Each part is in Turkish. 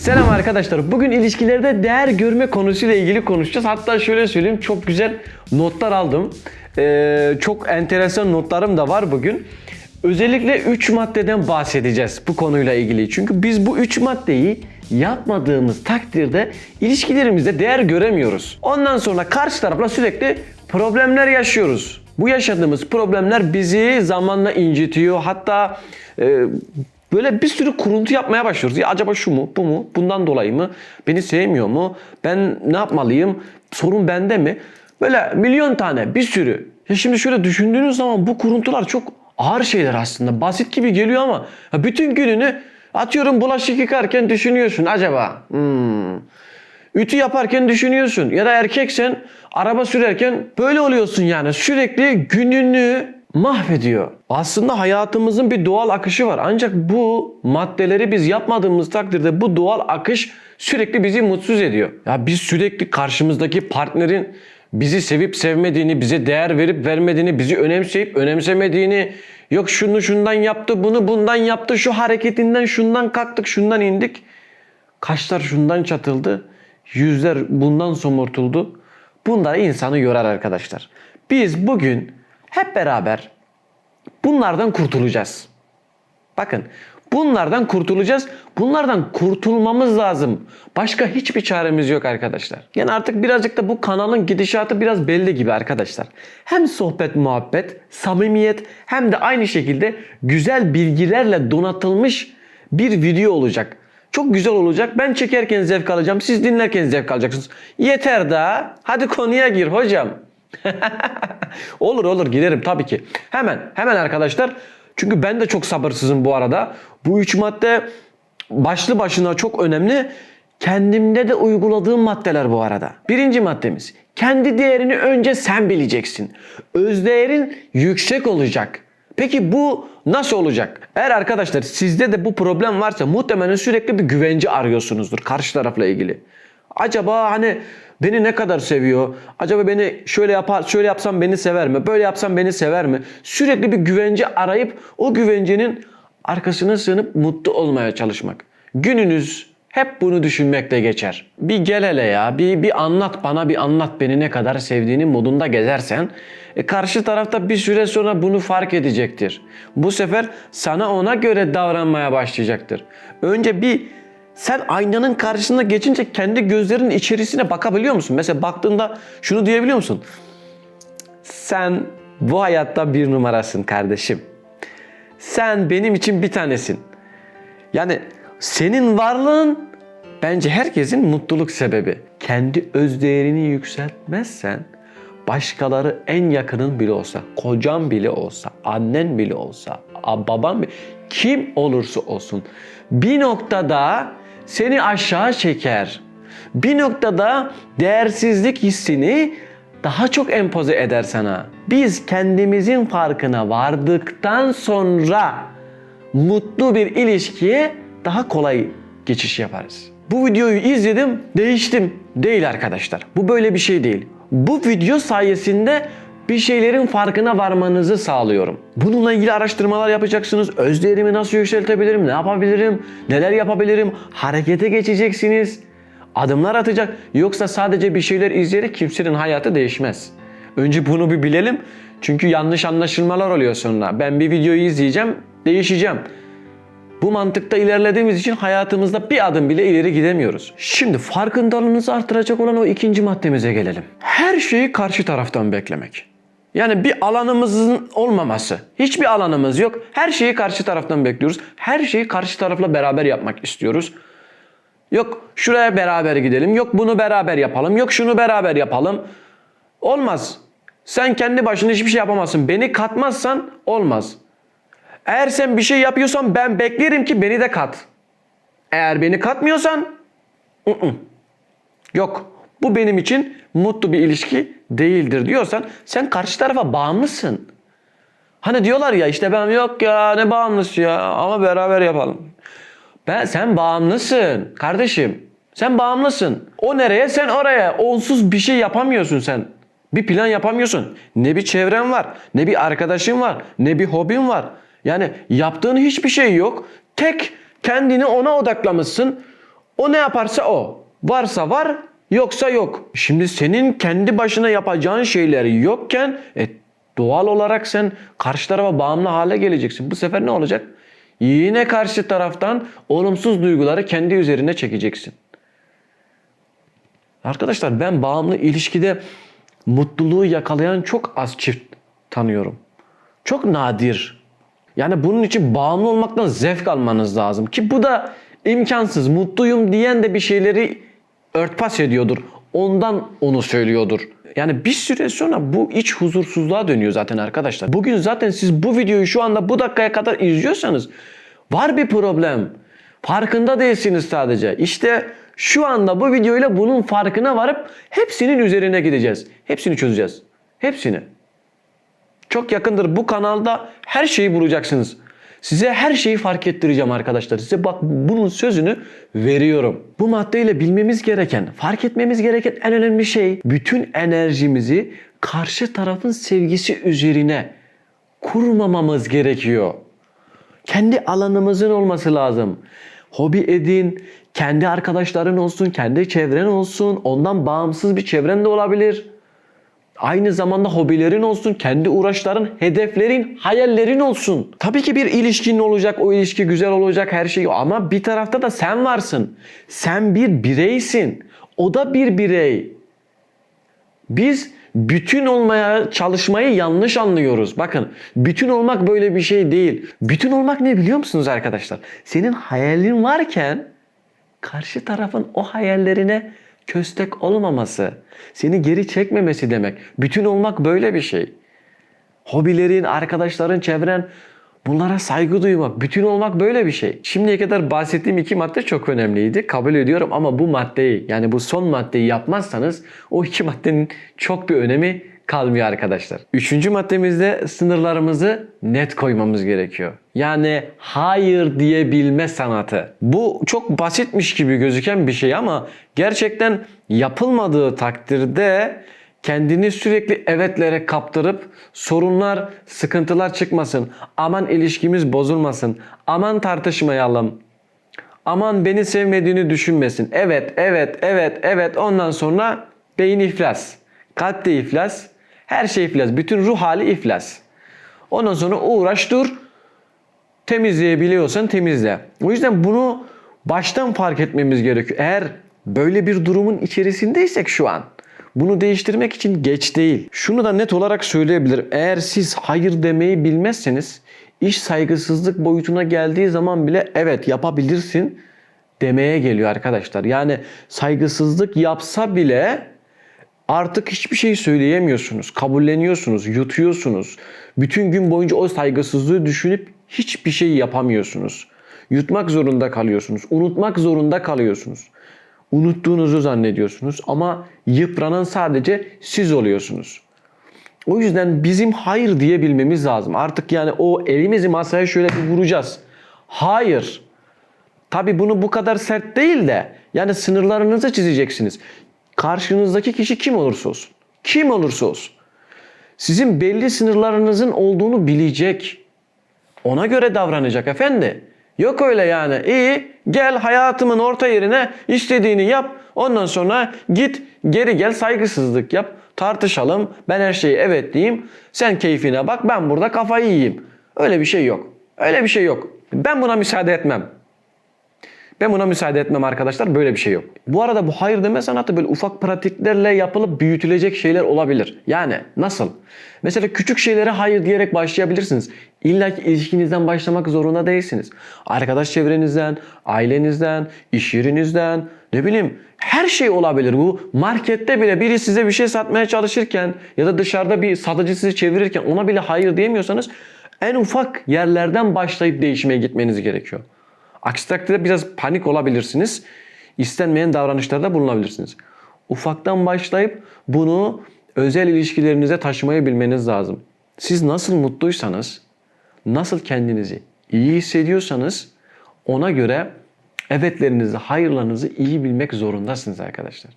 Selam arkadaşlar. Bugün ilişkilerde değer görme konusuyla ilgili konuşacağız. Hatta şöyle söyleyeyim çok güzel notlar aldım. Ee, çok enteresan notlarım da var bugün. Özellikle 3 maddeden bahsedeceğiz bu konuyla ilgili. Çünkü biz bu 3 maddeyi yapmadığımız takdirde ilişkilerimizde değer göremiyoruz. Ondan sonra karşı tarafla sürekli problemler yaşıyoruz. Bu yaşadığımız problemler bizi zamanla incitiyor. Hatta e, Böyle bir sürü kuruntu yapmaya başlıyoruz. Ya acaba şu mu, bu mu, bundan dolayı mı, beni sevmiyor mu, ben ne yapmalıyım, sorun bende mi? Böyle milyon tane, bir sürü. Ya şimdi şöyle düşündüğünüz zaman bu kuruntular çok ağır şeyler aslında. Basit gibi geliyor ama ya bütün gününü atıyorum bulaşık yıkarken düşünüyorsun acaba. Hmm, Ütü yaparken düşünüyorsun ya da erkeksen araba sürerken böyle oluyorsun yani sürekli gününü mahvediyor. Aslında hayatımızın bir doğal akışı var. Ancak bu maddeleri biz yapmadığımız takdirde bu doğal akış sürekli bizi mutsuz ediyor. Ya biz sürekli karşımızdaki partnerin bizi sevip sevmediğini, bize değer verip vermediğini, bizi önemseyip önemsemediğini, yok şunu şundan yaptı, bunu bundan yaptı, şu hareketinden şundan kalktık, şundan indik. Kaşlar şundan çatıldı. Yüzler bundan somurtuldu. Bunlar insanı yorar arkadaşlar. Biz bugün hep beraber bunlardan kurtulacağız. Bakın bunlardan kurtulacağız. Bunlardan kurtulmamız lazım. Başka hiçbir çaremiz yok arkadaşlar. Yani artık birazcık da bu kanalın gidişatı biraz belli gibi arkadaşlar. Hem sohbet muhabbet, samimiyet hem de aynı şekilde güzel bilgilerle donatılmış bir video olacak. Çok güzel olacak. Ben çekerken zevk alacağım. Siz dinlerken zevk alacaksınız. Yeter daha. Hadi konuya gir hocam. olur olur girerim tabii ki. Hemen hemen arkadaşlar. Çünkü ben de çok sabırsızım bu arada. Bu üç madde başlı başına çok önemli. Kendimde de uyguladığım maddeler bu arada. Birinci maddemiz. Kendi değerini önce sen bileceksin. Özdeğerin yüksek olacak. Peki bu nasıl olacak? Eğer arkadaşlar sizde de bu problem varsa muhtemelen sürekli bir güvence arıyorsunuzdur karşı tarafla ilgili. Acaba hani beni ne kadar seviyor? Acaba beni şöyle yapar, şöyle yapsam beni sever mi? Böyle yapsam beni sever mi? Sürekli bir güvence arayıp o güvencenin arkasına sığınıp mutlu olmaya çalışmak. Gününüz hep bunu düşünmekle geçer. Bir gel hele ya, bir, bir anlat bana, bir anlat beni ne kadar sevdiğini modunda gezersen, e, karşı tarafta bir süre sonra bunu fark edecektir. Bu sefer sana ona göre davranmaya başlayacaktır. Önce bir sen aynanın karşısına geçince kendi gözlerinin içerisine bakabiliyor musun? Mesela baktığında şunu diyebiliyor musun? Sen bu hayatta bir numarasın kardeşim. Sen benim için bir tanesin. Yani senin varlığın bence herkesin mutluluk sebebi. Kendi özdeğerini yükseltmezsen başkaları en yakının bile olsa, kocan bile olsa, annen bile olsa, baban bile, kim olursa olsun bir noktada seni aşağı çeker. Bir noktada değersizlik hissini daha çok empoze eder sana. Biz kendimizin farkına vardıktan sonra mutlu bir ilişkiye daha kolay geçiş yaparız. Bu videoyu izledim, değiştim. Değil arkadaşlar. Bu böyle bir şey değil. Bu video sayesinde bir şeylerin farkına varmanızı sağlıyorum. Bununla ilgili araştırmalar yapacaksınız. Özlerimi nasıl yükseltebilirim? Ne yapabilirim? Neler yapabilirim? Harekete geçeceksiniz. Adımlar atacak. Yoksa sadece bir şeyler izleyerek kimsenin hayatı değişmez. Önce bunu bir bilelim. Çünkü yanlış anlaşılmalar oluyor sonra. Ben bir videoyu izleyeceğim, değişeceğim. Bu mantıkta ilerlediğimiz için hayatımızda bir adım bile ileri gidemiyoruz. Şimdi farkındalığınızı artıracak olan o ikinci maddemize gelelim. Her şeyi karşı taraftan beklemek. Yani bir alanımızın olmaması. Hiçbir alanımız yok. Her şeyi karşı taraftan bekliyoruz. Her şeyi karşı tarafla beraber yapmak istiyoruz. Yok şuraya beraber gidelim. Yok bunu beraber yapalım. Yok şunu beraber yapalım. Olmaz. Sen kendi başına hiçbir şey yapamazsın. Beni katmazsan olmaz. Eğer sen bir şey yapıyorsan ben beklerim ki beni de kat. Eğer beni katmıyorsan ı-ı. yok. Bu benim için mutlu bir ilişki değildir diyorsan sen karşı tarafa bağımlısın. Hani diyorlar ya işte ben yok ya ne bağımlısı ya ama beraber yapalım. Ben sen bağımlısın kardeşim. Sen bağımlısın. O nereye sen oraya. Onsuz bir şey yapamıyorsun sen. Bir plan yapamıyorsun. Ne bir çevren var, ne bir arkadaşın var, ne bir hobin var. Yani yaptığın hiçbir şey yok. Tek kendini ona odaklamışsın. O ne yaparsa o. Varsa var, yoksa yok. Şimdi senin kendi başına yapacağın şeyler yokken e, doğal olarak sen karşı tarafa bağımlı hale geleceksin. Bu sefer ne olacak? Yine karşı taraftan olumsuz duyguları kendi üzerine çekeceksin. Arkadaşlar ben bağımlı ilişkide mutluluğu yakalayan çok az çift tanıyorum. Çok nadir. Yani bunun için bağımlı olmaktan zevk almanız lazım. Ki bu da imkansız. Mutluyum diyen de bir şeyleri örtbas ediyordur. Ondan onu söylüyordur. Yani bir süre sonra bu iç huzursuzluğa dönüyor zaten arkadaşlar. Bugün zaten siz bu videoyu şu anda bu dakikaya kadar izliyorsanız var bir problem. Farkında değilsiniz sadece. İşte şu anda bu videoyla bunun farkına varıp hepsinin üzerine gideceğiz. Hepsini çözeceğiz. Hepsini. Çok yakındır bu kanalda her şeyi bulacaksınız. Size her şeyi fark ettireceğim arkadaşlar. Size bak bunun sözünü veriyorum. Bu maddeyle bilmemiz gereken, fark etmemiz gereken en önemli şey bütün enerjimizi karşı tarafın sevgisi üzerine kurmamamız gerekiyor. Kendi alanımızın olması lazım. Hobi edin, kendi arkadaşların olsun, kendi çevren olsun, ondan bağımsız bir çevren de olabilir. Aynı zamanda hobilerin olsun, kendi uğraşların, hedeflerin, hayallerin olsun. Tabii ki bir ilişkin olacak, o ilişki güzel olacak her şey ama bir tarafta da sen varsın. Sen bir bireysin. O da bir birey. Biz bütün olmaya çalışmayı yanlış anlıyoruz. Bakın bütün olmak böyle bir şey değil. Bütün olmak ne biliyor musunuz arkadaşlar? Senin hayalin varken karşı tarafın o hayallerine köstek olmaması, seni geri çekmemesi demek. Bütün olmak böyle bir şey. Hobilerin, arkadaşların, çevren bunlara saygı duymak, bütün olmak böyle bir şey. Şimdiye kadar bahsettiğim iki madde çok önemliydi. Kabul ediyorum ama bu maddeyi yani bu son maddeyi yapmazsanız o iki maddenin çok bir önemi kalmıyor arkadaşlar. Üçüncü maddemizde sınırlarımızı net koymamız gerekiyor. Yani hayır diyebilme sanatı. Bu çok basitmiş gibi gözüken bir şey ama gerçekten yapılmadığı takdirde kendini sürekli evetlere kaptırıp sorunlar, sıkıntılar çıkmasın. Aman ilişkimiz bozulmasın. Aman tartışmayalım. Aman beni sevmediğini düşünmesin. Evet, evet, evet, evet. Ondan sonra beyin iflas. Kalp de iflas. Her şey iflas. Bütün ruh hali iflas. Ondan sonra uğraş dur. Temizleyebiliyorsan temizle. O yüzden bunu baştan fark etmemiz gerekiyor. Eğer böyle bir durumun içerisindeysek şu an bunu değiştirmek için geç değil. Şunu da net olarak söyleyebilirim. Eğer siz hayır demeyi bilmezseniz iş saygısızlık boyutuna geldiği zaman bile evet yapabilirsin demeye geliyor arkadaşlar. Yani saygısızlık yapsa bile artık hiçbir şey söyleyemiyorsunuz. Kabulleniyorsunuz, yutuyorsunuz. Bütün gün boyunca o saygısızlığı düşünüp hiçbir şey yapamıyorsunuz. Yutmak zorunda kalıyorsunuz. Unutmak zorunda kalıyorsunuz. Unuttuğunuzu zannediyorsunuz ama yıpranan sadece siz oluyorsunuz. O yüzden bizim hayır diyebilmemiz lazım. Artık yani o elimizi masaya şöyle bir vuracağız. Hayır. Tabi bunu bu kadar sert değil de yani sınırlarınızı çizeceksiniz. Karşınızdaki kişi kim olursa olsun. Kim olursa olsun. Sizin belli sınırlarınızın olduğunu bilecek. Ona göre davranacak efendi. Yok öyle yani. İyi gel hayatımın orta yerine istediğini yap. Ondan sonra git geri gel saygısızlık yap. Tartışalım. Ben her şeyi evet diyeyim. Sen keyfine bak ben burada kafayı yiyeyim. Öyle bir şey yok. Öyle bir şey yok. Ben buna müsaade etmem. Ben buna müsaade etmem arkadaşlar. Böyle bir şey yok. Bu arada bu hayır deme sanatı böyle ufak pratiklerle yapılıp büyütülecek şeyler olabilir. Yani nasıl? Mesela küçük şeylere hayır diyerek başlayabilirsiniz. İlla ki ilişkinizden başlamak zorunda değilsiniz. Arkadaş çevrenizden, ailenizden, iş yerinizden, ne bileyim her şey olabilir. Bu markette bile biri size bir şey satmaya çalışırken ya da dışarıda bir satıcı sizi çevirirken ona bile hayır diyemiyorsanız en ufak yerlerden başlayıp değişmeye gitmeniz gerekiyor. Aksi takdirde biraz panik olabilirsiniz. İstenmeyen davranışlarda bulunabilirsiniz. Ufaktan başlayıp bunu özel ilişkilerinize taşımayı bilmeniz lazım. Siz nasıl mutluysanız, nasıl kendinizi iyi hissediyorsanız ona göre evetlerinizi, hayırlarınızı iyi bilmek zorundasınız arkadaşlar.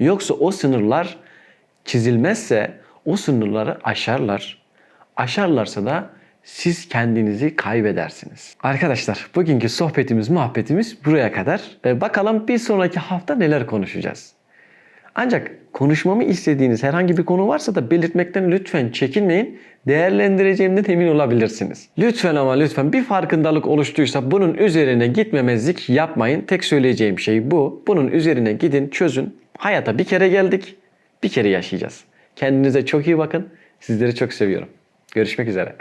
Yoksa o sınırlar çizilmezse o sınırları aşarlar. Aşarlarsa da siz kendinizi kaybedersiniz. Arkadaşlar bugünkü sohbetimiz, muhabbetimiz buraya kadar. Ee, bakalım bir sonraki hafta neler konuşacağız. Ancak konuşmamı istediğiniz herhangi bir konu varsa da belirtmekten lütfen çekinmeyin. Değerlendireceğimden emin olabilirsiniz. Lütfen ama lütfen bir farkındalık oluştuysa bunun üzerine gitmemezlik yapmayın. Tek söyleyeceğim şey bu. Bunun üzerine gidin, çözün. Hayata bir kere geldik, bir kere yaşayacağız. Kendinize çok iyi bakın. Sizleri çok seviyorum. Görüşmek üzere.